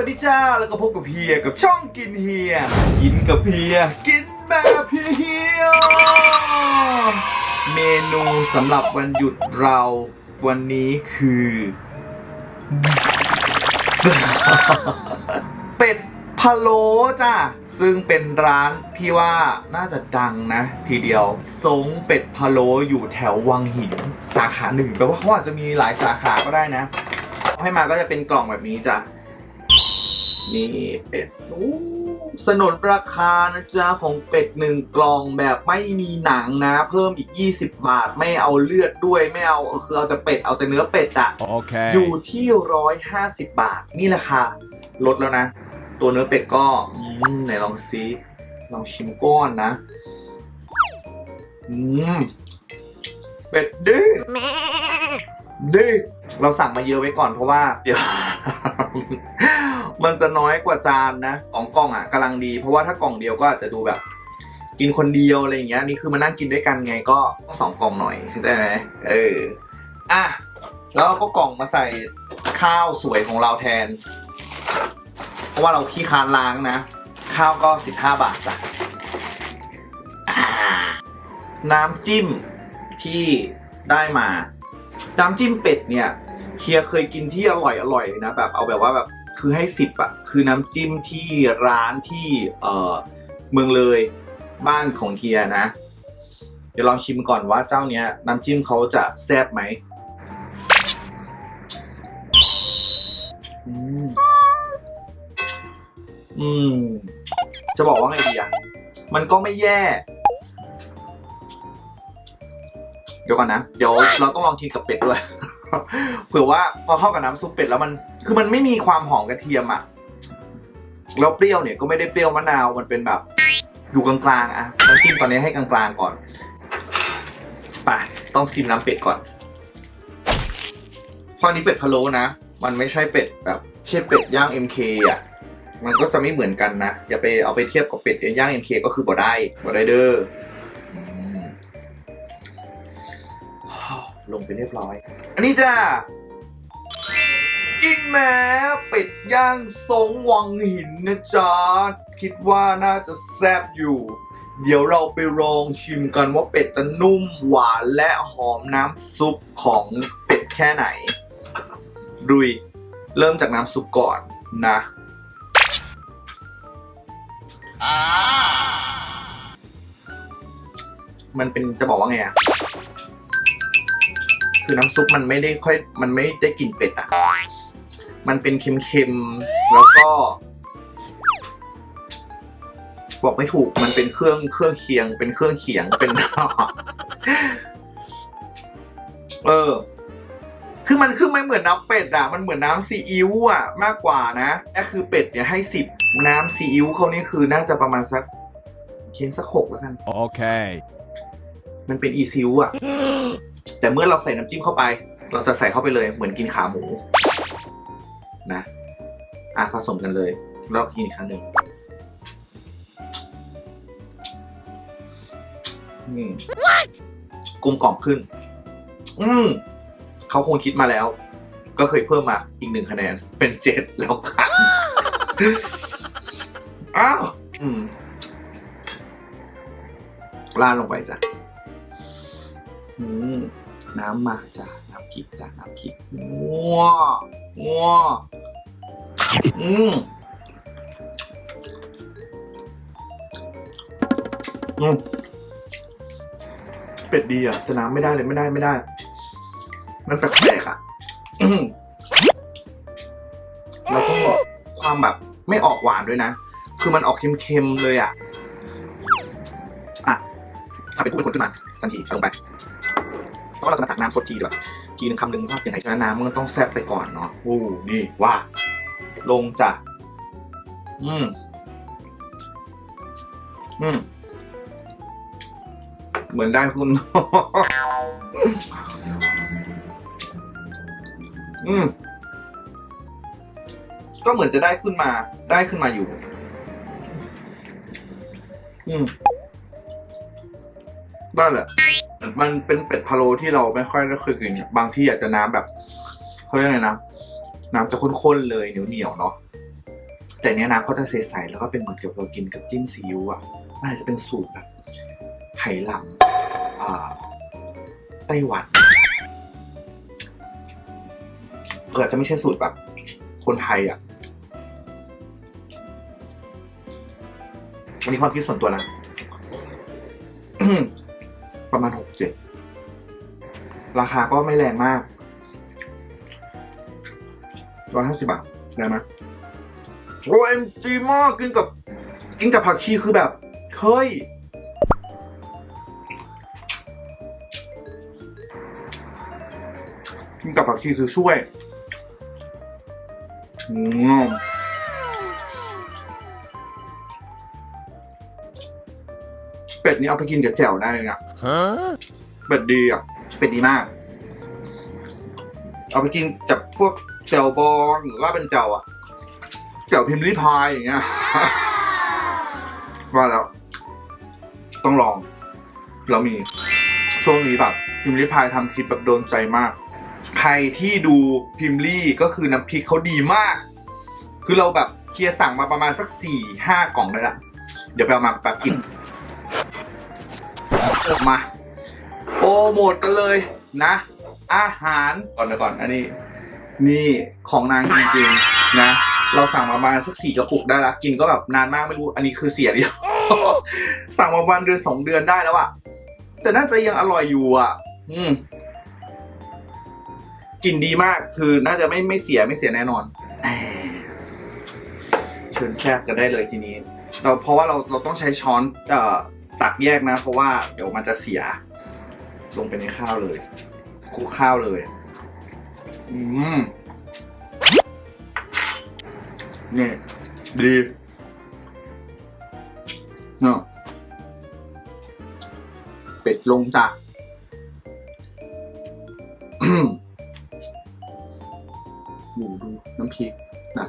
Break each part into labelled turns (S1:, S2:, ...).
S1: วัสดีจ้า แล้วก็พบกับเฮียกับช่องกินเฮีย กินกับเฮีย กินแบบเฮีย เมนูสำหรับวันหยุดเราวันนี้คือ เป็ดพะโล้จ้าซึ่งเป็นร้านที่ว่าน่าจะดังนะ ทีเดียวซงเป็ดพะโล้อยู่แถววังหิน สาขาหนึ่งแปลว่าเขาอาจจะมีหลายสาขาก็ได้นะ ให้มาก็จะเป็นกล่องแบบนี้จ้ะ นี่เป็ดโอ้สนนราคานะจ๊ะของเป็ดหนึ่งกล่องแบบไม่มีหนังนะ เพิ่มอีก 20 บาท ไม่เอาเลือดด้วยไม่เอาคือเอาแต่เป็ดเอาแต่เนื้อเป็ดอะ
S2: Okay.
S1: อยู่ที่ร้อยห้าสิบบาท นี่ราคาลดแล้วนะ ตัวเนื้อเป็ดก็อืมไหนลองซิลองชิมก้อนนะ อืมเป็ดดื้อดื้อเราสั่งมาเยอะไว้ก่อนเพราะว่าเดี๋ยว มันจะน้อยกว่าจานนะสองกล่องอะกำลังดี เพราะว่าถ้ากล่องเดียวก็อาจจะดูแบบ กินคนเดียวอะไรอย่างเงี้ยนี่คือมานั่งกินด้วยกันไงก็สองกล่องหน่อยเข้าใจไหมเอออะแล้วเราก็กล่องมาใส่ข้าวสวยของเราแทน เพราะว่าเราขี้คานล้างนะ ข้าวก็15บห้าบาทจ้ะน้ำจิ้มที่ได้มา น้ำจิ้มเป็ดเนี่ยเฮียเคยกินที่อร่อยอร่อยนะแบบเอาแบบว่าแบบ คือให้สิบอะคือน้ำจิ้มที่ร้านที่เอ่อเมืองเลยบ้านของเฮียนะ เดี๋ยวลองชิมก่อนว่าเจ้าเนี้ยน้ำจิ้มเขาจะแซ่บไหมอืมอืมจะบอกว่าไงดีอะ มันก็ไม่แย่ เดี๋ยวก่อนนะ เดี๋ยวเราต้องลองกินกับเป็ดด้วย เผื่อว่าพอเข้ากับน้ำซุปเป็ดแล้วมัน คือมันไม่มีความหอมกระเทียมอะแล้วเปรี้ยวเนี่ยก็ไม่ได้เปรี้ยวมะนาวมันเป็นแบบอยู่กลางๆอะน้ำจิ้มตอนนี้ให้กลางๆก่อนไปต้องซิมน้ำเป็ดก่อนเพราะอันนี้เป็ดพะโล้นะ มันไม่ใช่เป็ดแบบไม่ใช่เป็ดย่าง MK อะ มันก็จะไม่เหมือนกันนะ อย่าไปเอาไปเทียบกับเป็ดย่าง MK ก็คือบ่ได้บ่ได้เด้อ ลงไปเรียบร้อย อันนี้จ้ากินแม้เป็ดย่างทรงวังหินนะจ๊ะ คิดว่าน่าจะแซ่บอยู่ เดี๋ยวเราไปลองชิมกันว่าเป็ดจะนุ่มหวานและหอมน้ำซุปของเป็ดแค่ไหนดุยเริ่มจากน้ำซุปก่อนนะมันเป็นจะบอกว่าไงอะ คือน้ำซุปมันไม่ได้ค่อยมันไม่ได้กลิ่นเป็ดอะมันเป็นเค็มๆแล้วก็ บอกไม่ถูกมันเป็นเครื่องเครื่องเคียง เป็นเครื่องเคียงเป็นเออคือมันคือไม่เหมือนน้ำเป็ดอะมันเหมือนน้ำซีอิ๊วอะมากกว่านะนี่คือเป็ดเนี่ยให้สิบน้ำซีอิ๊วเขานี่คือน่าจะประมาณสักเคียงสักหกแล้วกัน
S2: Okay.
S1: มันเป็นอีซิวอะ แต่เมื่อเราใส่น้ำจิ้มเข้าไป เราจะใส่เข้าไปเลยเหมือนกินขาหมูนะอะผสมกันเลยแล้วกินอีกครั้งหนึ่งอืมกลมกล่อมขึ้น อืมเขาคงคิดมาแล้ว ก็เคยเพิ่มมาอีกหนึ่งคะแนน เป็นเจ็ดแล้วกันอ้าวอืมราดลงไปจ้ะอืม น้ำมาจ้ะน้ำพริกจ้ะน้ำพริกงัวงัวอืมอืมเป็ดดีอะแต่น้ำไม่ได้เลยไม่ได้ไม่ได้ มันแปลกๆอะอืมแล้วก็ความแบบไม่ออกหวานด้วยนะ คือมันออกเค็มๆเลยอะ อะ ถ้าเป็นผู้เป็นคนขึ้นมาทันทีเอาลงไป เพราะเราจะมาตักน้ำสดทีแบบทีหนึ่งคำหนึ่งว่าอย่างไรฉะนั้นน้ำมันก็ต้องแซ่บไปก่อนเนาะโอ้นี่ว่า ลงจ้ะอืมอืมเหมือนได้คุณ อืม ก็เหมือนจะได้ขึ้นมา ได้ขึ้นมาอยู่ อืม ได้แหละ มันเป็นเป็ดพะโล้ที่เราไม่ค่อยได้เคยกินบางที่อาจจะน้ำแบบเขาเรียกไงนะน้ำจะข้นๆเลยเหนียวๆเนาะแต่เนี้ยน้ำเขาจะใสๆแล้วก็เป็นเหมือนกับเรากินกับจิ้มซีอิ๊วอะมันอาจจะเป็นสูตรแบบไหหลำไต้หวันเกิดจะไม่ใช่สูตรแบบ คนไทยอะอันนี้ความคิดส่วนตัวนะ ประมาณหกเจ็ดราคาก็ไม่แรงมากร้อยห้าสิบบาทได้ไหมโอ้เอ็มจีมากกินกับ กินกับผักชีคือแบบเฮ้ยกินกับผักชีคือช่วยอืมเป็ดนี่เอาไปกินกับแจ่วได้เลยนะ เป็ดดีอะเป็ดดีมาก เอาไปกินกับพวกแจ่วบองหรือว่าเป็นแจ่วอะแจ่วพิมพ์ริพายอย่างเงี้ยว่าแล้ว ต้องลอง เรามีช่วงนี้แบบพิมพ์ริพายทำคลิปแบบโดนใจมาก ใครที่ดูพิมพ์ลี่ก็คือน้ำพริกเขาดีมาก คือเราแบบเคลียร์สั่งมาประมาณสักสี่ห้ากล่องเลยละเดี๋ยวไปเอามาแป๊บกิน มาโปรโมทกันเลยนะ อาหารก่อนนะก่อน อันนี้ นี่ของนางจริงๆนะ เราสั่งมาประมาณสักสี่กระปุกได้ละกินก็แบบนานมากไม่รู้ อันนี้คือเสียเดียว สั่งมาประมาณเดือนสองเดือนได้แล้วอะแต่น่าจะยังอร่อยอยู่อะ อืมกลินดีมากคือน่าจะไม่ไม่เสียไม่เสียแน่นอนเชิญแซ่บกันได้เลยทีนี้ เราเพราะว่าเราเราต้องใช้ช้อนเอ่อ ตักแยกนะ เพราะว่าเดี๋ยวมันจะเสีย ลงไปในข้าวเลยคลุกข้าวเลย อืมนี่ดีเนาะเป็ดลงจ้ะดูดูน้ำพริกนะ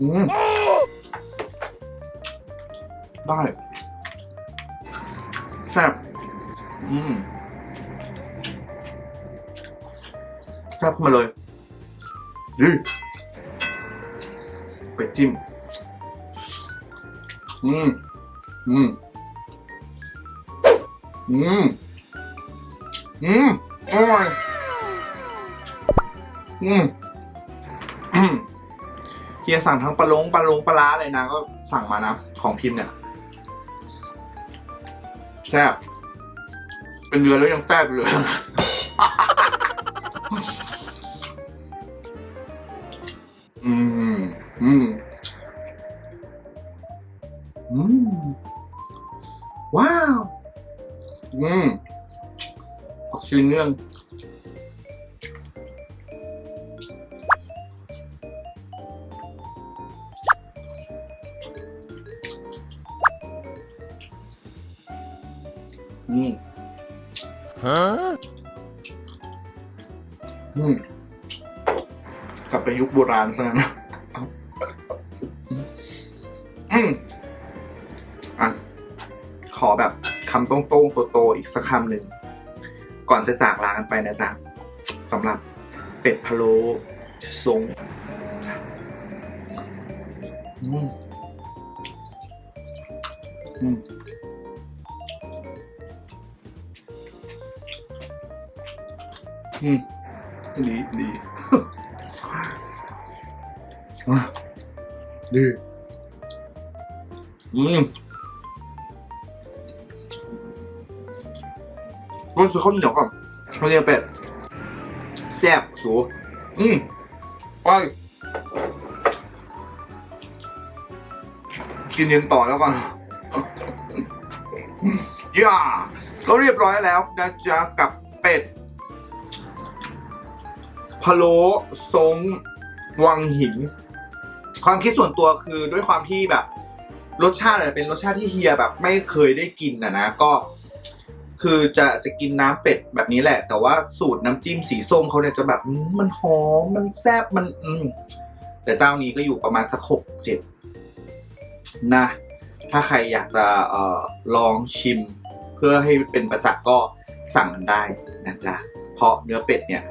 S1: อืม ได้แซ่บอืมแซ่บขึ้นมาเลยดีเป็ดจิ้ม อืม อืม อืม อืมอร่อยอืมอืมเฮียสั่งทั้งปลาลงปลาลงปลาร้าเลยนะก็สั่งมานะ ของพิมพ์เนี่ย แซ่บเป็นเดือนแล้วยังแซ่บอยู่เลยอืม อืม อืม ว้าว อืมออกชิ้นเรื่อง อืมอืมกลับไปยุคโบราณซะนะอืมอะ ขอแบบคำโต้งๆโตๆอีกสักคำหนึ่ง ก่อนจะจากลากันไปนะจ๊ะสำหรับเป็ดพะโล้ทรงอืมอืม อืมดีดีอะดีอืมมันคือข้าวเหนียวกับข้าวเหนียวเป็ดแซ่บสูอืมไปกินเย็นต่อแล้วกันย่าก็เรียบร้อยแล้วนะจ๊ะกับเป็ด พะโล้ทรงวังหิน ความคิดส่วนตัวคือด้วยความที่แบบ รสชาติเป็นรสชาติที่เฮียแบบไม่เคยได้กินนะนะก็คือจะจะกินน้ำเป็ดแบบนี้แหละ แต่ว่าสูตรน้ำจิ้มสีส้มเขาเนี่ยจะแบบมมันหอมมันแซ่บมันอืมแต่เจ้านี้ก็อยู่ประมาณสักหกเจ็ดนะ ถ้าใครอยากจะเอ่อลองชิม เพื่อให้เป็นประจักษ์ก็สั่งกันได้นะจ๊ะเพราะเนื้อเป็ดเนี่ย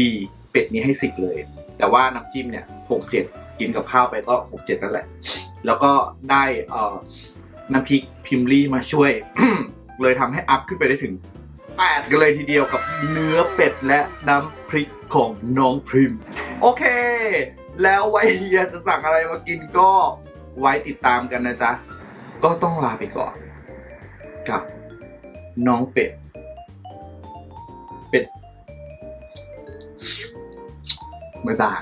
S1: ดี เป็ดนี้ให้สิบเลย แต่ว่าน้ำจิ้มเนี่ยหกเจ็ดกินกับข้าวไปก็หกเจ็ดนั่นแหละ แล้วก็ได้เอ่อน้ำพริกพิมลี่มาช่วย เลยทำให้อัพขึ้นไปได้ถึง8กันเลยทีเดียวกับเนื้อเป็ดและน้ำพริกของน้องพริม โอเค แล้วไว้เฮียจะสั่งอะไรมากินก็ไว้ติดตามกันนะจ๊ะ ก็ต้องลาไปก่อน กับน้องเป็ด เป็ด บ๊ายบาย